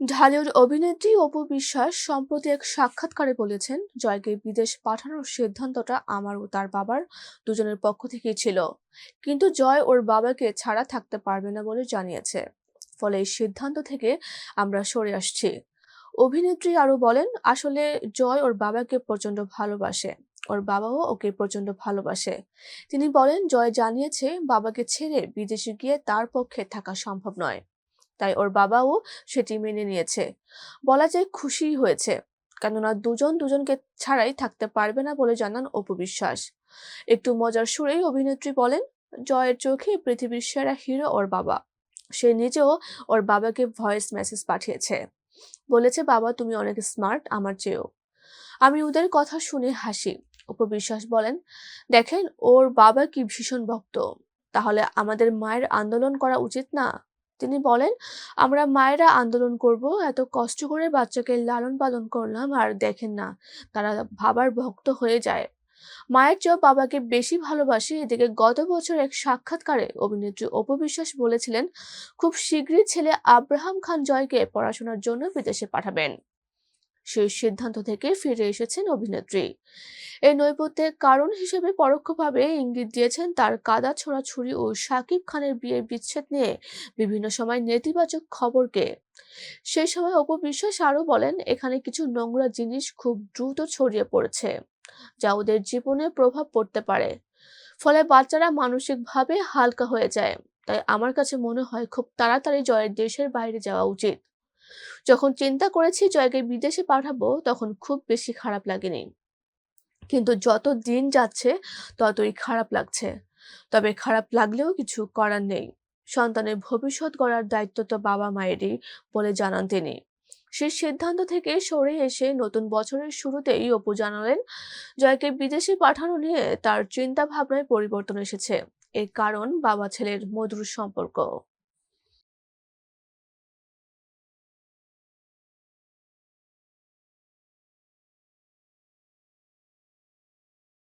ঢালিউড অভিনেত্রী অপু বিশ্বাস সম্প্রতি এক সাক্ষাৎকারে বলেছেন, জয়কে বিদেশ পাঠানোর সিদ্ধান্তটা আমার ও তার বাবার দুজনের পক্ষ থেকেই ছিল। কিন্তু জয় ওর বাবাকে ছাড়া থাকতে পারবে না বলে জানিয়েছে। ফলে এই সিদ্ধান্ত থেকে আমরা সরে আসছি। অভিনেত্রী আরও বলেন, আসলে জয় ওর বাবাকে প্রচণ্ড ভালোবাসে। ওর বাবাও ওকে প্রচণ্ড ভালোবাসে। তিনি বলেন, জয় জানিয়েছে বাবাকে ছেড়ে বিদেশে গিয়ে তার পক্ষে থাকা সম্ভব নয়। তাই ওর বাবাও সেটি মেনে নিয়েছে। বলা যায় খুশি হয়েছে, কেননা দুজন দুজনকে ছাড়াই থাকতে পারবে না বলে জানান অপু বিশ্বাস। একটু মজার সুরেই অভিনেত্রী বলেন, জয়ের চোখে পৃথিবীর সেরা হিরো ওর বাবা। সে নিজেও ওর বাবাকে ভয়েস মেসেজ পাঠিয়েছে। বলেছে, বাবা, তুমি অনেক স্মার্ট, আমার চেয়েও। আমি ওদের কথা শুনে হাসি। উপবিশ্বাস বলেন, দেখেন, ওর বাবা কি ভীষণ ভক্ত। তাহলে আমাদের মায়ের আন্দোলন করা উচিত না? তিনি বলেন, আমরা মায়েরা আন্দোলন করব। এত কষ্ট করে বাচ্চাকে লালন পালন করলাম আর দেখেন না, তারা বাবার ভক্ত হয়ে যায়। মায়ের চেয়েও বাবাকে বেশি ভালোবাসে, এদিকে গত বছর এক সাক্ষাৎকারে অভিনেত্রী অপবিশ্বাস বলেছিলেন, খুব শীঘ্রই ছেলে আব্রাহাম খান জয়কে পড়াশোনার জন্য বিদেশে পাঠাবেন। সেই সিদ্ধান্ত থেকে ফিরে এসেছেন অভিনেত্রী। এই নৈপথ্যের কারণ হিসেবে পরোক্ষভাবে ইঙ্গিত দিয়েছেন তার কাদা ছোড়াছুরি ও শাকিব খানের বিয়ের বিচ্ছেদ নিয়ে বিভিন্ন সময় নেতিবাচক খবরকে। সেই সময় অপু বিশ্বাস আরও বলেন, এখানে কিছু নোংরা জিনিস খুব দ্রুত ছড়িয়ে পড়েছে, যা ওদের জীবনে প্রভাব পড়তে পারে। ফলে বাচ্চারা মানসিকভাবে হালকা হয়ে যায়। তাই আমার কাছে মনে হয় খুব তাড়াতাড়ি জয়ের দেশের বাইরে যাওয়া উচিত। যখন চিন্তা করেছি জয়কে বিদেশে পাঠাবো, তখন খুব বেশি খারাপ লাগেনি। কিন্তু যত দিন যাচ্ছে, ততই খারাপ লাগছে। তবে খারাপ লাগলেও কিছু করার নেই। সন্তানের ভবিষ্যৎ গড়ার দায়িত্ব তো বাবা মায়েরই বলে জানান তিনি। সেই সিদ্ধান্ত থেকে সরে এসে নতুন বছরের শুরুতেই অপু জানালেন, জয়কে বিদেশে পাঠানো নিয়ে তার চিন্তা ভাবনায় পরিবর্তন এসেছে। এর কারণ বাবা ছেলের মধুর সম্পর্ক।